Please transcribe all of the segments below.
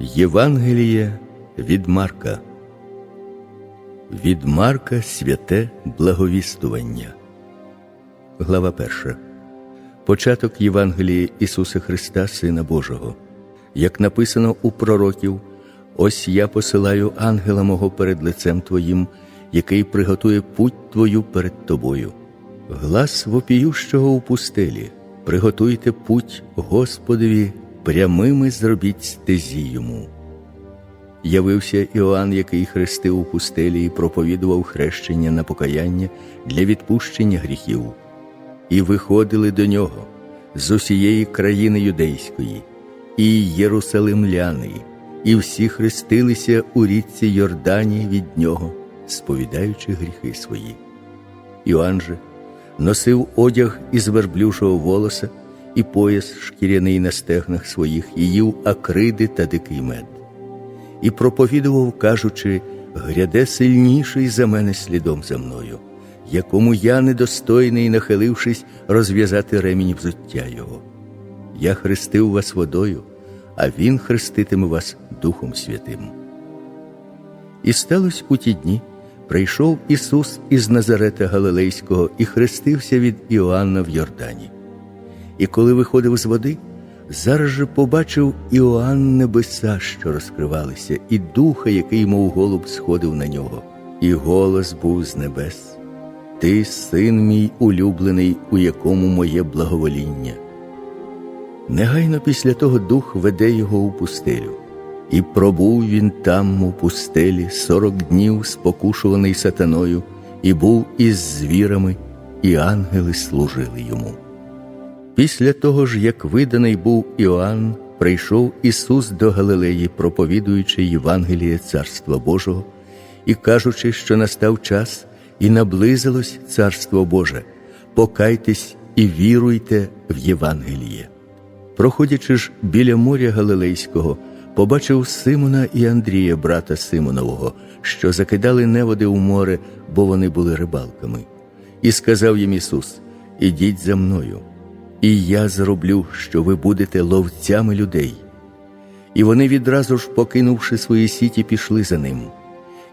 Євангеліє від Марка. Від Марка святе благовістування. Глава 1. Початок Євангелії Ісуса Христа, Сина Божого. Як написано у пророків, ось я посилаю ангела мого перед лицем Твоїм, який приготує путь Твою перед Тобою. Глас вопіющого у пустелі, приготуйте путь Господові прямими зробіть стезі йому. Явився Іоанн, який хрестив у пустелі і проповідував хрещення на покаяння для відпущення гріхів, і виходили до нього з усієї країни юдейської, і єрусалимляни, і всі хрестилися у річці Йордані від нього, сповідаючи гріхи свої. Іоанн же носив одяг із верблюжого волоса і пояс шкіряний на стегнах своїх, і їв акриди та дикий мед, і проповідував, кажучи, гряде сильніший за мене слідом за мною, якому я недостойний, нахилившись, розв'язати ремінь взуття його. Я хрестив вас водою, а Він хреститиме вас Духом Святим. І сталося у ті дні. Прийшов Ісус із Назарета Галилейського і хрестився від Іоанна в Йордані. І коли виходив з води, зараз же побачив Іоанн небеса, що розкривалися, і духа, який, мов голуб, сходив на нього, і голос був з небес: Ти, син мій улюблений, у якому моє благовоління. Негайно після того дух веде його у пустелю, і пробув він там, у пустелі, сорок днів, спокушуваний сатаною, і був із звірами, і ангели служили йому. Після того ж, як виданий був Іоанн, прийшов Ісус до Галилеї, проповідуючи Євангеліє Царства Божого і кажучи, що настав час і наблизилось Царство Боже, покайтесь і віруйте в Євангеліє. Проходячи ж біля моря Галилейського, побачив Симона і Андрія, брата Симонового, що закидали неводи у море, бо вони були рибалками, і сказав їм Ісус: Ідіть за мною і я зроблю, що ви будете ловцями людей. І вони відразу ж, покинувши свої сіті, пішли за ним.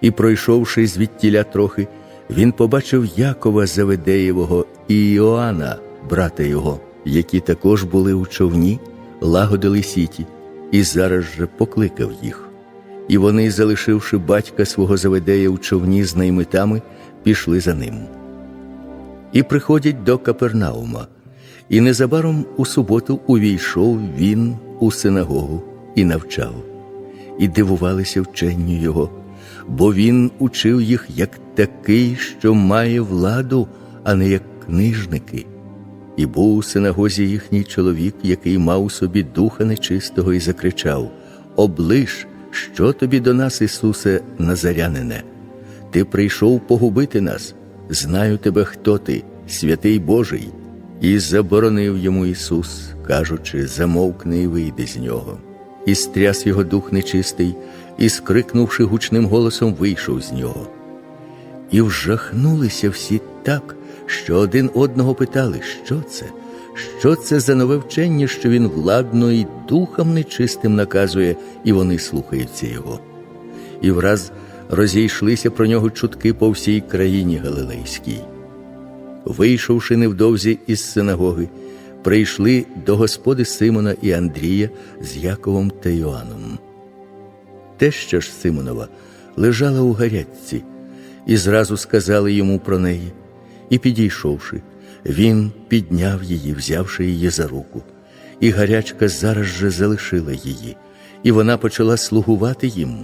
І, пройшовши звідтіля трохи, він побачив Якова Заведеєвого і Іоанна, брата його, які також були у човні, лагодили сіті, і зараз же покликав їх. І вони, залишивши батька свого Заведея у човні з наймитами, пішли за ним. І приходять до Капернаума. І незабаром у суботу увійшов він у синагогу і навчав, і дивувалися вченню його, бо він учив їх як такий, що має владу, а не як книжники. І був у синагозі їхній чоловік, який мав у собі духа нечистого, і закричав: Облиш, що тобі до нас, Ісусе, Назарянине? Ти прийшов погубити нас. Знаю тебе, хто ти, святий Божий. І заборонив йому Ісус, кажучи, замовкни і вийди з нього, і стряс його дух нечистий, і, скрикнувши гучним голосом, вийшов з нього. І вжахнулися всі так, що один одного питали, що це, що це за нове вчення, що він владно і духом нечистим наказує, і вони слухаються його. І враз розійшлися про нього чутки по всій країні Галилейській вийшовши невдовзі із синагоги, прийшли до господи Симона і Андрія з Яковом та Йоанном. Теща ж Симонова лежала у гарячці, і зразу сказали йому про неї. І, підійшовши, він підняв її, взявши її за руку, і гарячка зараз же залишила її, і вона почала слугувати їм.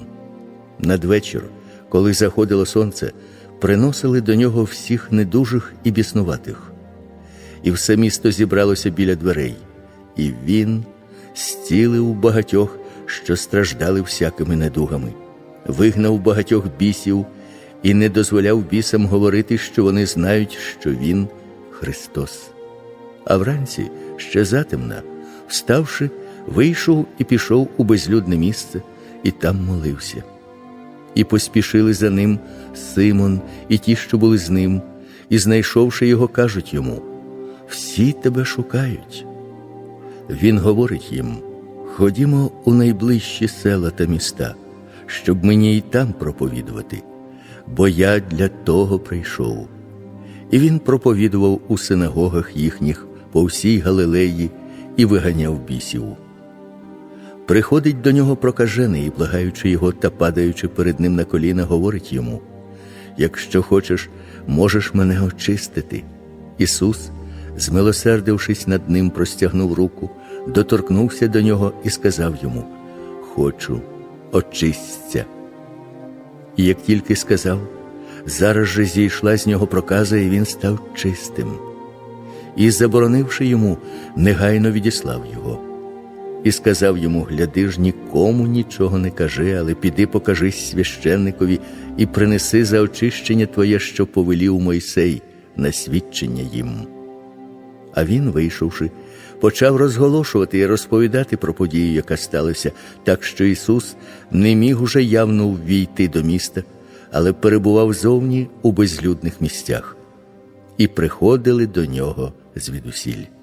Надвечір, коли заходило сонце, приносили до нього всіх недужих і біснуватих, і все місто зібралося біля дверей, і він зцілив багатьох, що страждали всякими недугами, вигнав багатьох бісів і не дозволяв бісам говорити, що вони знають, що Він Христос. А вранці, ще затемна, вставши, вийшов і пішов у безлюдне місце, і там молився і поспішили за ним Симон і ті, що були з ним, і, знайшовши його, кажуть йому: Всі тебе шукають. Він говорить їм: Ходімо у найближчі села та міста, щоб мені й там проповідувати, бо я для того прийшов. І він проповідував у синагогах їхніх по всій Галилеї і виганяв бісів. Приходить до нього прокажений і, благаючи його та падаючи перед ним на коліна, говорить йому: Якщо хочеш, можеш мене очистити. Ісус, змилосердившись над ним, простягнув руку, доторкнувся до нього і сказав йому: Хочу, очисться. І як тільки сказав, зараз же зійшла з нього проказа, і він став чистим. І, заборонивши йому, негайно відіслав його. І сказав йому: Гляди ж, нікому нічого не кажи, але піди покажись священникові і принеси за очищення твоє, що повелів Мойсей, на свідчення їм. А він, вийшовши, почав розголошувати і розповідати про подію, яка сталася, так що Ісус не міг уже явно ввійти до міста, але перебував зовні у безлюдних місцях, і приходили до нього звідусіль.